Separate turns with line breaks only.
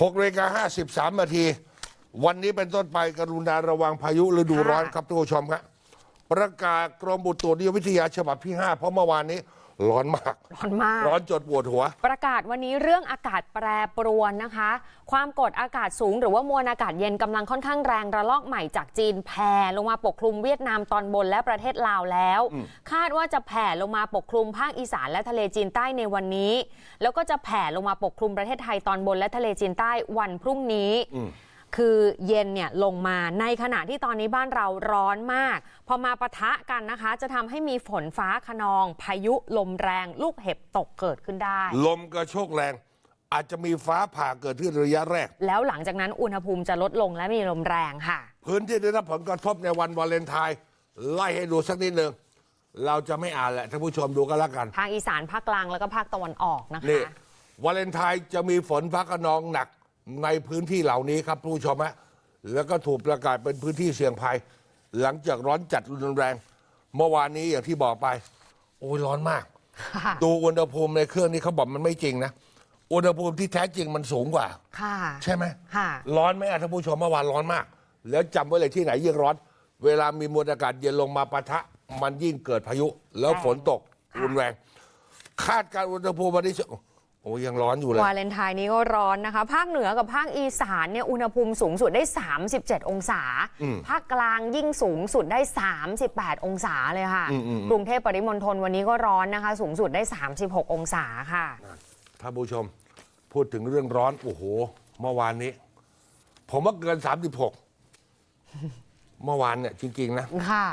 6นาฬิกา53นาที วันนี้เป็นต้นไปกรุณาระวังพายุฤดูร้อน
ค่ะ
ครับทุกผู้ชมครับประกาศกรมบุตุนิยมวิทยาฉบับที่ 5 เพราะเมื่อวานนี้ ร้อนมาก
ร้อนมาก
ร้อนจนปวดหัว
ประกาศวันนี้เรื่องอากาศแปรปรวนนะคะ ความกดอากาศสูงหรือว่ามวลอากาศเย็นกำลังค่อนข้างแรงระลอกใหม่จากจีนแผ่ลงมาปกคลุมเวียดนามตอนบนและประเทศลาวแล้ว คาดว่าจะแผ่ลงมาปกคลุมภาคอีสานและทะเลจีนใต้ในวันนี้ แล้วก็จะแผ่ลงมาปกคลุมประเทศไทยตอนบนและทะเลจีนใต้วันพรุ่งนี้ คือเย็นเนี่ยลงมาในขณะที่ตอนนี้บ้านเราร้อนมาก พอมาปะทะกันนะคะ จะทำให้มีฝนฟ้าขนอง พายุลมแรง ลูกเห็บตกเกิดขึ้นได้
ลมกระโชกแรง อาจจะมีฟ้าผ่าเกิดขึ้นระยะแรก
แล้วหลังจากนั้นอุณหภูมิจะลดลงและมีลมแรงค่ะ
พื้นที่ได้รับผลกระทบในวันวาเลนไทน์ไล่ให้ดูสักนิดหนึ่งเราจะไม่อ่านแหละท่านผู้ชมดูกันแล้วกัน
ทางอีสานภาคกลางแล้วก็ภาคตะวันออกนะ
นี่
คะ
วาเลนไทน์จะมีฝนฟ้าขนองหนัก ในพื้นที่เหล่านี้ครับผู้ชมฮะแล้วก็ถูกประกาศเป็นพื้นที่เสี่ยงภัย หลังจากร้อนจัดรุนแรง เมื่อวานนี้อย่างที่บอกไป โอ้ยร้อนมาก
ค่ะ
ดูอุณหภูมิในเครื่องนี้เขาบอกมันไม่จริงนะอุณหภูมิที่แท้จริงมันสูงกว่า
ค่ะ
ใช่ไหม
ค่ะ
ร้อนไหมอะท่านผู้ชมเมื่อวานร้อนมาก แล้วจำไว้เลยที่ไหนยิ่งร้อน เวลามีมวลอากาศเย็นลงมาปะทะ มันยิ่งเกิดพายุ แล้วฝนตก
ค่ะ
รุนแรง คาดการณ์อุณหภูมิวันนี้จะ โอ้ยังร้อนอยู่เลย
วาเลนไทน์นี้ก็ร้อนนะคะ ภาคเหนือกับภาคอีสานเนี่ยอุณหภูมิสูงสุดได้ 37 องศา ภาคกลางยิ่งสูงสุดได้ 38 องศาเลยค่ะ กรุงเทพปริมณฑลวันนี้ก็ร้อนนะคะ สูงสุดได้ 36 องศาค่ะ
ท่านผู้ชมพูดถึงเรื่องร้อน โอ้โห เมื่อวานนี้ ผมว่าเกิน 36 เมื่อวานเนี่ยจริง ๆ นะ
ค่ะ